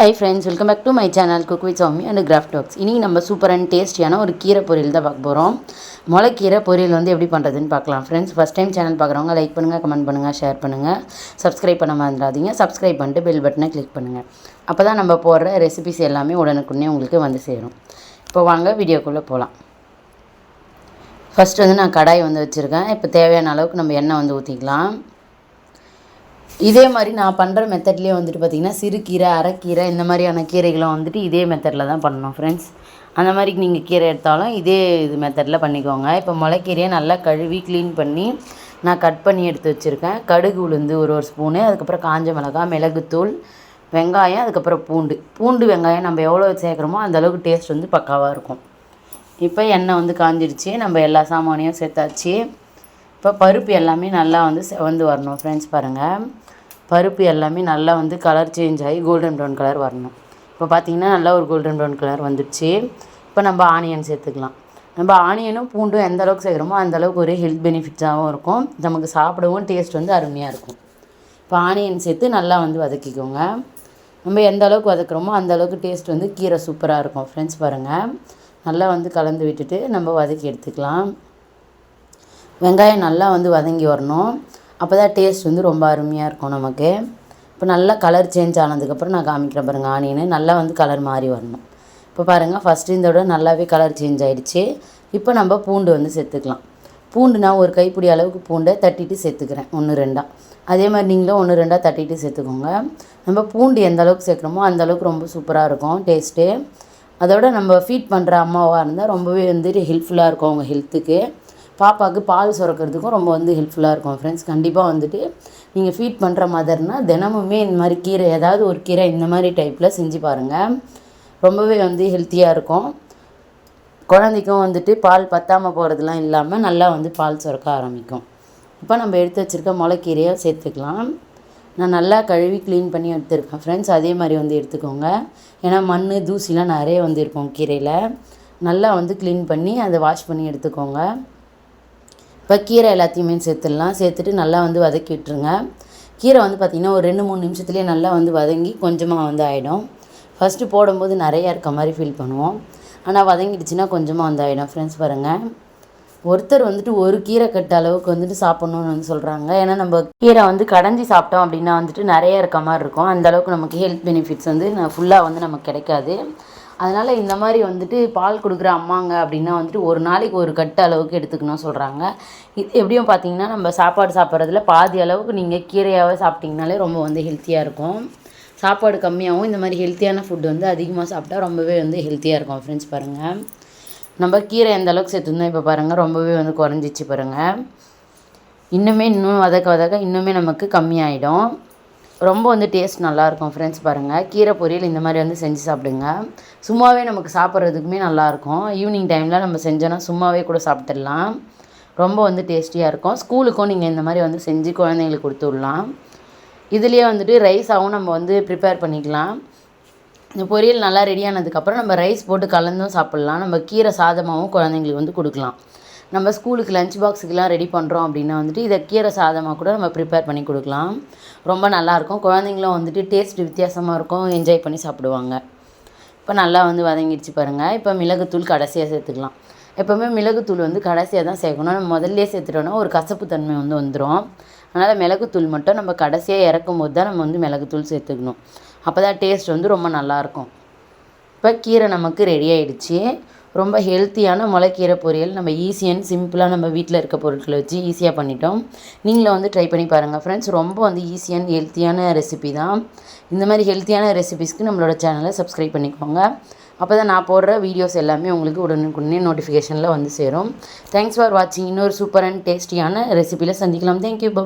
Hi friends welcome back to my channel cook with Sami and craft talks இன்றைக்கி நம்ம super and டேஸ்டியான ஒரு கீரை பொரியல் தான் பார்க்க போகிறோம் முளைக்கீரை பொரியல் வந்து எப்படி பண்ணுறதுன்னு பார்க்கலாம். ஃப்ரெண்ட்ஸ் ஃபஸ்ட் டைம் சேனல் பார்க்குறவங்க லைக் பண்ணுங்கள் கமெண்ட் பண்ணுங்கள் ஷேர் பண்ணுங்கள் சப்ஸ்கிரைப் பண்ண மறந்துடாதீங்க சப்ஸ்கிரைப் பண்ணிட்டு பெல் பட்டனை கிளிக் பண்ணுங்கள் அப்போ தான் நம்ம போடுற ரெசிபிஸ் எல்லாமே உடனுக்குடனே உங்களுக்கு வந்து சேரும். இப்போ வாங்க வீடியோக்குள்ளே போகலாம் ஃபஸ்ட்டு வந்து நான் கடாய் வந்து வச்சுருக்கேன். இப்போ தேவையான அளவுக்கு நம்ம எண்ணெய் வந்து ஊற்றிக்கலாம் இதே மாதிரி நான் பண்ணுற மெத்தட்லேயே வந்துட்டு பார்த்திங்கன்னா சிறுகீரை அரைக்கீரை இந்த மாதிரியான கீரைகளும் வந்துட்டு இதே மெத்தடில் தான் பண்ணணும் ஃப்ரெண்ட்ஸ் அந்த மாதிரி நீங்கள் கீரை எடுத்தாலும் இதே இது மெத்தடில் பண்ணிக்கோங்க. இப்போ முளைக்கீரையை நல்லா கழுவி க்ளீன் பண்ணி நான் கட் பண்ணி எடுத்து வச்சுருக்கேன். கடுகு உளுந்து ஒரு ஒரு ஸ்பூனு அதுக்கப்புறம் காஞ்ச மிளகா மிளகுத்தூள் வெங்காயம் அதுக்கப்புறம் பூண்டு. பூண்டு வெங்காயம் நம்ம எவ்வளோ சேர்க்குறோமோ அந்தளவுக்கு டேஸ்ட் வந்து பக்காவாக இருக்கும். இப்போ எண்ணெய் வந்து காஞ்சிடுச்சு. நம்ம எல்லா சாமானையும் சேர்த்தாச்சு. இப்போ பருப்பு எல்லாமே நல்லா வந்து செவந்து வரணும் ஃப்ரெண்ட்ஸ் பாருங்கள் பருப்பு எல்லாமே நல்லா வந்து கலர் சேஞ்ச் ஆகி கோல்டன் ப்ரௌன் கலர் வரணும். இப்போ பார்த்திங்கன்னா நல்லா ஒரு கோல்டன் ப்ரௌன் கலர் வந்துடுச்சு. இப்போ நம்ம ஆனியன் சேர்த்துக்கலாம். நம்ம ஆனியனும் பூண்டும் எந்த அளவுக்கு சேர்க்குறோமோ அந்தளவுக்கு ஒரே ஒரு ஹெல்த் பெனிஃபிட்ஸாகவும் இருக்கும். நமக்கு சாப்பிடவும் டேஸ்ட் வந்து அருமையாக இருக்கும். இப்போ ஆனியன் சேர்த்து நல்லா வந்து வதக்கிக்கோங்க. நம்ம எந்த அளவுக்கு வதக்குறோமோ அந்த அளவுக்கு டேஸ்ட் வந்து கீரை சூப்பராக இருக்கும் ஃப்ரெண்ட்ஸ் பாருங்கள் நல்லா வந்து கலந்து விட்டுட்டு நம்ம வதக்கி எடுத்துக்கலாம். வெங்காயம் நல்லா வந்து வதங்கி வரணும். அப்போ தான் டேஸ்ட் வந்து ரொம்ப அருமையாக இருக்கும் நமக்கு. இப்போ நல்லா கலர் சேஞ்ச் ஆனதுக்கப்புறம் நான் காமிக்கிறேன் பாருங்கள் ஆனியனு. நல்லா வந்து கலர் மாறி வரணும். இப்போ பாருங்கள் ஃபஸ்ட்டு இந்த விட நல்லாவே கலர் சேஞ்ச் ஆகிடுச்சு இப்போ நம்ம பூண்டு வந்து சேர்த்துக்கலாம். பூண்டு நான் ஒரு கைப்பிடி அளவுக்கு பூண்டை தட்டிட்டு சேர்த்துக்கிறேன் ஒன்று ரெண்டாக அதே மாதிரி நீங்களும் ஒன்று ரெண்டாக தட்டிட்டு சேர்த்துக்கோங்க. நம்ம பூண்டு எந்த அளவுக்கு சேர்க்குறோமோ அந்த அளவுக்கு ரொம்ப சூப்பராக இருக்கும் டேஸ்ட்டு அதோட நம்ம ஃபீட் பண்ணுற அம்மாவாக இருந்தால் ரொம்பவே வந்து ஹெல்ப்ஃபுல்லாக இருக்கும் அவங்க ஹெல்த்துக்கு பாப்பாவுக்கு பால் சுரக்கிறதுக்கும் ரொம்ப வந்து ஹெல்ப்ஃபுல்லாக இருக்கும் ஃப்ரெண்ட்ஸ் கண்டிப்பாக வந்துட்டு நீங்கள் ஃபீட் பண்ணுற மதர்னால் தினமுமே இந்த மாதிரி கீரை ஏதாவது ஒரு கீரை இந்த மாதிரி டைப்பில் செஞ்சு பாருங்கள் ரொம்பவே வந்து ஹெல்த்தியாக இருக்கும். குழந்தைக்கும் வந்துட்டு பால் பத்தாமல் போகிறதுலாம் இல்லாமல் நல்லா வந்து பால் சுரக்க ஆரம்பிக்கும். இப்போ நம்ம எடுத்து வச்சுருக்க முளைக்கீரையை சேர்த்துக்கலாம். நான் நல்லா கழுவி க்ளீன் பண்ணி எடுத்துருக்கேன் ஃப்ரெண்ட்ஸ் அதே மாதிரி வந்து எடுத்துக்கோங்க. ஏன்னா மண் தூசிலாம் நிறைய வந்து இருக்கும் கீரையில். நல்லா வந்து க்ளீன் பண்ணி அதை வாஷ் பண்ணி எடுத்துக்கோங்க. இப்போ கீரை எல்லாத்தையுமே சேர்த்துடலாம். சேர்த்துட்டு நல்லா வந்து வதக்கி விட்டுருங்க கீரை வந்து பார்த்திங்கன்னா ஒரு ரெண்டு மூணு நிமிஷத்துலேயே நல்லா வந்து வதங்கி கொஞ்சமாக வந்து ஆகிடும் ஃபஸ்ட்டு போடும்போது நிறையா இருக்க மாதிரி ஃபீல் பண்ணுவோம். ஆனால் வதங்கிடுச்சுன்னா கொஞ்சமாக வந்து ஆகிடும் ஃப்ரெண்ட்ஸ் பாருங்கள் ஒருத்தர் வந்துட்டு ஒரு கீரை கட்ட அளவுக்கு வந்துட்டு சாப்பிட்ணுன்னு வந்து சொல்கிறாங்க ஏன்னா நம்ம கீரை வந்து கடைஞ்சி சாப்பிட்டோம் அப்படின்னா வந்துட்டு நிறைய இருக்க மாதிரி இருக்கும். அந்தளவுக்கு நமக்கு ஹெல்த் பெனிஃபிட்ஸ் வந்து ஃபுல்லாக வந்து நமக்கு கிடைக்காது. அதனால் இந்த மாதிரி வந்துட்டு பால் கொடுக்குற அம்மாங்க அப்படின்னா வந்துட்டு ஒரு நாளைக்கு ஒரு கட்டு அளவுக்கு எடுத்துக்கணும் சொல்கிறாங்க இது எப்படியும் பார்த்தீங்கன்னா நம்ம சாப்பாடு சாப்பிட்றதுல பாதி அளவுக்கு நீங்கள் கீரையாகவே சாப்பிட்டிங்கனாலே ரொம்ப வந்து ஹெல்த்தியாக இருக்கும். சாப்பாடு கம்மியாகவும் இந்த மாதிரி ஹெல்த்தியான ஃபுட் வந்து அதிகமாக சாப்பிட்டா ரொம்பவே வந்து ஹெல்த்தியாக இருக்கும் ஃப்ரெண்ட்ஸ் பாருங்கள் நம்ம கீரை எந்த அளவுக்கு சேர்த்துருந்தோம் இப்போ பாருங்கள் ரொம்பவே வந்து குறைஞ்சிச்சு பாருங்கள் இன்னுமே இன்னும் வதக்க வதக்க இன்னுமே நமக்கு கம்மியாயிடும். ரொம்ப வந்து டேஸ்ட் நல்லாயிருக்கும் ஃப்ரெண்ட்ஸ் பாருங்கள் கீரை பொரியல் இந்த மாதிரி வந்து செஞ்சு சாப்பிடுங்க. சும்மாவே நமக்கு சாப்பிட்றதுக்குமே நல்லாயிருக்கும். ஈவினிங் டைமில் நம்ம செஞ்சோன்னா சும்மாவே கூட சாப்பிட்டுடலாம். ரொம்ப வந்து டேஸ்டியாக இருக்கும். ஸ்கூலுக்கும் நீங்கள் இந்த மாதிரி வந்து செஞ்சு குழந்தைங்களுக்கு கொடுத்து விடலாம். இதுலேயே வந்துட்டு ரைஸாகவும் நம்ம வந்து ப்ரிப்பேர் பண்ணிக்கலாம். இந்த பொரியல் நல்லா ரெடி ஆனதுக்கப்புறம் நம்ம ரைஸ் போட்டு கலந்தும் சாப்பிட்லாம். நம்ம கீரை சாதமாகவும் குழந்தைங்களுக்கு வந்து கொடுக்கலாம். நம்ம ஸ்கூலுக்கு லஞ்ச் பாக்ஸுக்கெலாம் ரெடி பண்ணுறோம் அப்படின்னா வந்துட்டு இதை கீரை சாதமாக கூட நம்ம ப்ரிப்பேர் பண்ணி கொடுக்கலாம். ரொம்ப நல்லாயிருக்கும். குழந்தைங்களும் வந்துட்டு டேஸ்ட் வித்தியாசமாக இருக்கும். என்ஜாய் பண்ணி சாப்பிடுவாங்க. இப்போ நல்லா வந்து வதங்கிடுச்சு பாருங்கள் இப்போ மிளகுத்தூள் கடைசியாக சேர்த்துக்கலாம். எப்போவுமே மிளகுத்தூள் வந்து கடைசியாக தான் சேர்க்கணும். நம்ம முதல்லே சேர்த்துட்டோன்னா ஒரு கசப்பு தன்மை வந்து வந்துடும் அதனால் மிளகுத்தூள் மட்டும் நம்ம கடைசியாக இறக்கும் போது தான் நம்ம வந்து மிளகுத்தூள் சேர்த்துக்கணும். அப்போ தான் டேஸ்ட் வந்து ரொம்ப நல்லாயிருக்கும். இப்போ கீரை நமக்கு ரெடி ஆகிடுச்சு ரொம்ப ஹெல்த்தியான முளைக்கீரை பொரியல். நம்ம ஈஸியாக சிம்பிளாக நம்ம வீட்டில் இருக்க பொருட்களை வச்சு ஈஸியாக பண்ணிட்டோம். நீங்களும் வந்து ட்ரை பண்ணி பாருங்கள் ஃப்ரெண்ட்ஸ் ரொம்ப வந்து ஈஸியான ஹெல்த்தியான ரெசிபி தான். இந்த மாதிரி ஹெல்த்தியான ரெசிபிஸ்க்கு நம்மளோட சேனலை சப்ஸ்கிரைப் பண்ணிக்கோங்க. அப்போ தான் நான் போடுற வீடியோஸ் எல்லாமே உங்களுக்கு உடனுக்குடனே நோட்டிஃபிகேஷனில் வந்து சேரும். தேங்க்ஸ் ஃபார் வாட்சிங் இன்னொரு சூப்பர் அண்ட் டேஸ்டியான ரெசிபியில் சந்திக்கலாம். தேங்க்யூ பாபா